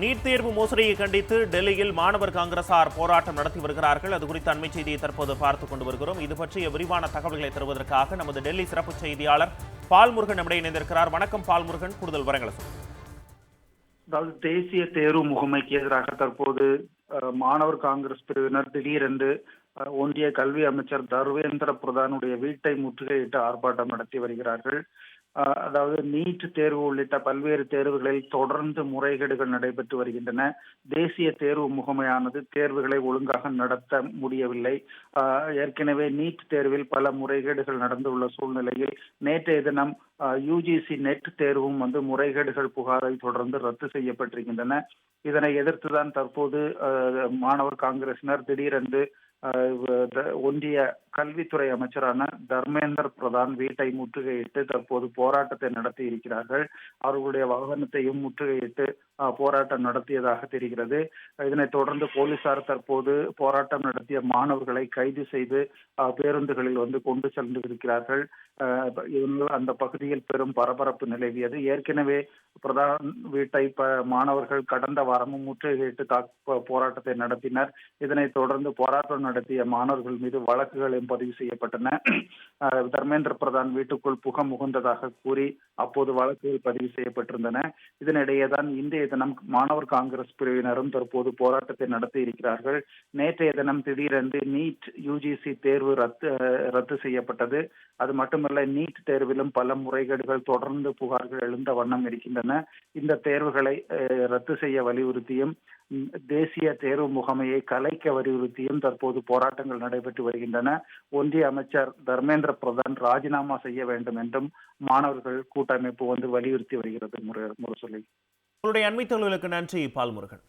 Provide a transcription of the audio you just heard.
NEET தேர்வு மோசடியை கண்டித்து டெல்லியில் மாணவர் காங்கிரசார் போராட்டம் நடத்தி வருகிறார்கள். அது குறித்த அண்மை செய்தியை தற்போது பார்த்துக் கொண்டு வருகிறோம். இது பற்றிய விரிவான தகவல்களை தருவதற்காக நமது டெல்லி சிறப்பு செய்தியாளர் பால்முருகன் நம்முடைய இணைந்திருக்கிறார். வணக்கம் பால்முருகன் கூடுதல் விவரங்களை சொல்லுங்கள் அதாவது தேசிய தேர்வு முகமைக்கு எதிராக தற்போது மாணவர் காங்கிரஸ் பிரிவினர் திடீரென்று ஒன்றிய கல்வி அமைச்சர் தர்வேந்திர பிரதானுடைய வீட்டை முற்றுகையிட்டு ஆர்ப்பாட்டம் நடத்தி வருகிறார்கள். அதாவது நீட் தேர்வு உள்ளிட்ட பல்வேறு தேர்வுகளில் தொடர்ந்து முறைகேடுகள் நடைபெற்று வருகின்றன. தேசிய தேர்வு முகமையானது தேர்வுகளை ஒழுங்காக நடத்த முடியவில்லை. ஏற்கனவே நீட் தேர்வில் பல முறைகேடுகள் நடந்துள்ள சூழ்நிலையில் நேற்றைய தினம் யூஜிசி நெட் தேர்வும் வந்து முறைகேடுகள் புகாரை தொடர்ந்து ரத்து செய்யப்பட்டிருக்கின்றன. இதனை எதிர்த்துதான் தற்போது மாணவர் காங்கிரசினர் திடீரென்று ஒன்றிய கல்வித்துறை அமைச்சரான தர்மேந்தர் பிரதான் வீட்டை முற்றுகையிட்டு தற்போது போராட்டத்தை நடத்தி இருக்கிறார்கள். அவர்களுடைய வாகனத்தையும் முற்றுகையிட்டு போராட்டம் நடத்தியதாக தெரிகிறது. இதனைத் தொடர்ந்து போலீசார் தற்போது போராட்டம் நடத்திய மாணவர்களை கைது செய்து பேருந்துகளில் வந்து கொண்டு சென்று இருக்கிறார்கள் அந்த பகுதி அந்த பகுதியில் பெரும் பரபரப்பு நிலவியது. ஏற்கனவே பிரதான் வீட்டை மாணவர்கள் கடந்த வாரமும் முற்றுகையிட்டு தாக் போராட்டத்தை நடத்தினர். இதனைத் தொடர்ந்து போராட்டம் நடத்திய மாணவர்கள் மீது வழக்குகளும் பதிவு செய்யப்பட்டன. தர்மேந்திர பிரதான் வீட்டுக்குள் புக முகந்ததாக கூறி அப்போது வழக்குகள் பதிவு செய்யப்பட்டிருந்தன. இதனிடையே தான் இன்றைய தினம் மாணவர் காங்கிரஸ் பிரிவினரும் தற்போது போராட்டத்தை நடத்தி இருக்கிறார்கள். நேற்றைய தினம் திடீரென்று நீட் யூஜிசி தேர்வு ரத்து ரத்து செய்யப்பட்டது. அது மட்டுமல்ல நீட் தேர்விலும் பல முறை முறைகேடுகள் தொடர்ந்து புகார்கள் எழுந்த வண்ணம் இருக்கின்றன. இந்த தேர்வுகளை ரத்து செய்ய வலியுறுத்தியும் தேசிய தேர்வு முகமையை கலைக்க வலியுறுத்தியும் தற்போது போராட்டங்கள் நடைபெற்று வருகின்றன. ஒன்றிய அமைச்சர் தர்மேந்திர பிரதான் ராஜினாமா செய்ய வேண்டும் என்றும் மாணவர்கள் கூட்டமைப்பு வந்து வலியுறுத்தி வருகிறது முரசொலி. உங்களுடைய அண்மை தகவல்களுக்கு நன்றி பால்முருகன்.